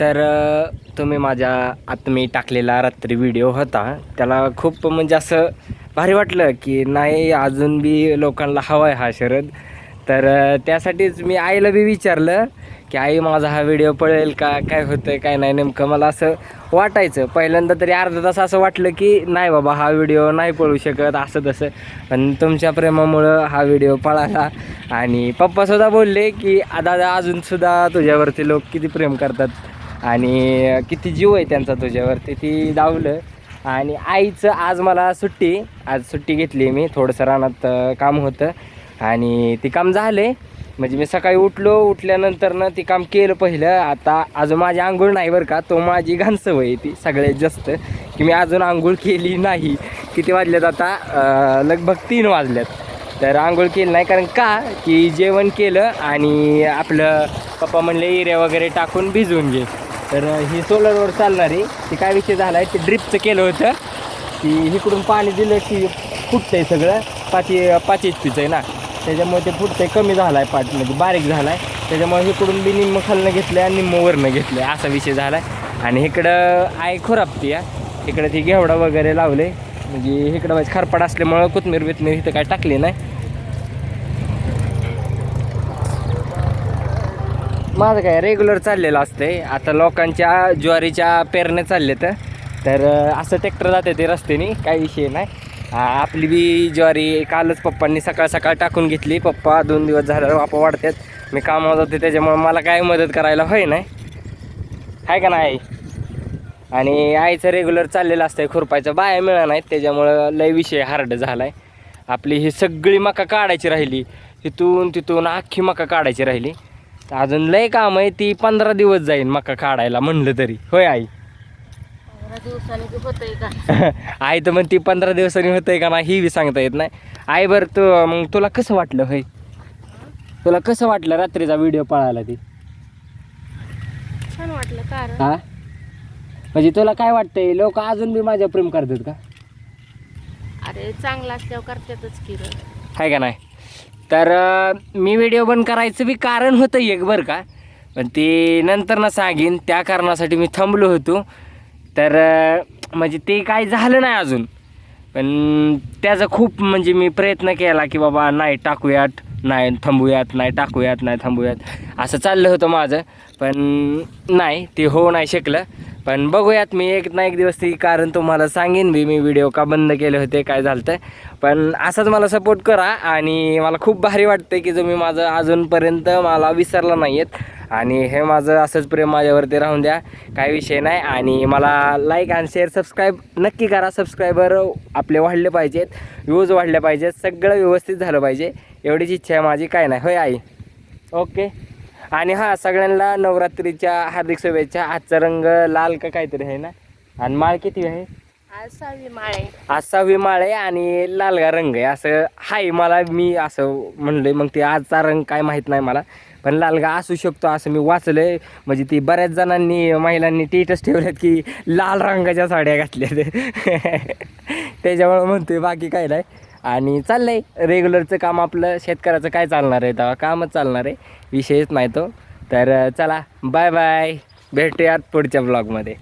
तर तुम्ही माझ्या आता मी टाकलेला रात्री व्हिडिओ होता. त्याला खूप म्हणजे असं भारी वाटलं की नाही अजून बी लोकांना हवा आहे हा शरद. तर त्यासाठीच मी आईला बी विचारलं की आई माझा हा व्हिडिओ पळेल का? काय होतं काय नाही? नेमकं मला असं वाटायचं. पहिल्यांदा तरी अर्धा तास असं वाटलं की नाही बाबा हा व्हिडिओ नाही पळू शकत असं तसं. पण तुमच्या प्रेमामुळं हा व्हिडिओ पळाला आणि पप्पासुद्धा बोलले की दादा अजूनसुद्धा तुझ्यावरती लोक किती प्रेम करतात. आणि किती जीव आहे त्यांचा तुझ्यावरती ती दावलं आणि आईचं आज मला सुट्टी. आज सुट्टी घेतली मी. थोडंसं रानात काम होतं. आणि ते काम झाले. म्हणजे मी सकाळी उठलो. उठल्यानंतर ना ते काम केलं पहिलं. आता अजून माझी आंघोळ नाही बरं का. तो माझी घाणसवय आहे ती सगळ्यात जास्त. की मी अजून आंघोळ केली नाही. किती वाजल्यात आता? लगभग तीन वाजल्यात. तर आंघोळ केली नाही. कारण का? की जेवण केलं आणि आपलं पप्पा म्हणले एरिया वगैरे टाकून भिजवून घे. तर ही सोलरवर चालणारी ते काय विषय झाला आहे ते ड्रिपचं केलं होतं. की इकडून पाणी दिलं की फुटतंय सगळं. पाच पाच एच पीचं आहे ना. त्याच्यामुळे ते फुटतं आहे कमी झाला आहे पाच म्हणजे बारीक झाला आहे त्याच्यामुळे इकडून बी निम्म खालनं घेतलं आणि निम्म वरनं घेतलं असा विषय झाला आहे आणि इकडं आहे खोरापती या इकडं ती घेवडा वगैरे लावले म्हणजे इकडं म्हणजे असल्यामुळं कोथमीर बिथमीर इथं काय टाकली नाही. माझं काय रेग्युलर चाललेलं असतंय. आता लोकांच्या ज्वारीच्या पेरण्या चालल्या तर तर असं ट्रॅक्टर जाते ते रस्त्याने काही विषय नाही. आपली बी ज्वारी कालच पप्पांनी सकाळ सकाळ टाकून घेतली. पप्पा दोन दिवस झालं बापा वाढतात मी कामावर जाते त्याच्यामुळे मला काय मदत करायला होय नाही. आहे का नाही? आणि आईचं रेग्युलर चाललेलं असतंय खुरपायचं बाया मिळा नाहीत. त्याच्यामुळं लय विषय हार्ड झाला आहे आपली ही सगळी मका काढायची राहिली. तिथून तिथून अख्खी मका काढायची राहिली. अजून लय काम आहे ती पंधरा दिवस जाईल मका काढायला म्हणलं तरी. होय आई? पंधरा दिवसांनी की होतंय का? आई तर म्हणती पंधरा दिवसांनी होतंय का नाही ही बी सांगता येत नाही. आई बरं तू मग तुला कसं वाटलं होय? तुला कसं वाटलं रात्रीचा व्हिडिओ पळायला ती? छान वाटलं कारण हा? म्हणजे तुला काय वाटतंय लोक अजून बी माझ्या प्रेम करतात का? अरे चांगला असल्यावर करतातच की रे. आहे का नाही? तर मी व्हिडिओ बंद करायचं बी कारण होतं एक बरं का. पण ते नंतर ना सांगेन त्या कारणासाठी मी थांबलो होतो. तर म्हणजे ते काय झालं नाही अजून. पण त्याचा खूप म्हणजे मी प्रयत्न केला की बाबा नाही टाकूयात. नाही थांबूयात. नाही टाकूयात. नाही थांबूयात. असं चाललं होतं माझं. पण नाही ते होऊ नाही शकलं. पण बघूयात मी एक ना एक दिवस ती कारण तुम्हाला सांगेन बी मी व्हिडिओ का बंद केले होते काय झालं तर पण असंच मला सपोर्ट करा आणि मला खूप भारी वाटतं की तुम्ही माझं अजूनपर्यंत मला विसरला नाही आहेत आणि हे माझं असंच प्रेम माझ्यावरती राहून द्या काय विषय नाही. आणि मला लाईक आणि शेअर सबस्क्राईब नक्की करा. सबस्क्रायबर आपले वाढले पाहिजेत व्ह्यूज वाढले पाहिजेत सगळं व्यवस्थित झालं पाहिजे. एवढीच इच्छा आहे माझी काय नाही. होय आई? ओके आणि हां सगळ्यांना नवरात्रीच्या हार्दिक शुभेच्छा. आजचा रंग लाल का काहीतरी आहे ना? आणि माळ किती आहे? आज सहावी माळे आज सहावी माळ आहे आणि लालगा रंग आहे? असं हाय मला मी असं म्हणलं मग ते आजचा रंग काय माहीत नाही मला. पण लालगा असू शकतो असं मी वाचलंय. म्हणजे ती बऱ्याच जणांनी महिलांनी टेटस ठेवल्यात की लाल रंगाच्या साड्या घातल्यात. त्याच्यामुळे म्हणतोय बाकी काय नाही. आणि चाललंय. रेग्युलरचं काम आपलं शेतकऱ्याचं काय चालणार आहे? तेव्हा कामच चालणार आहे. विषयच नाही तो. तर चला बाय बाय भेटूयात पुढच्या ब्लॉगमध्ये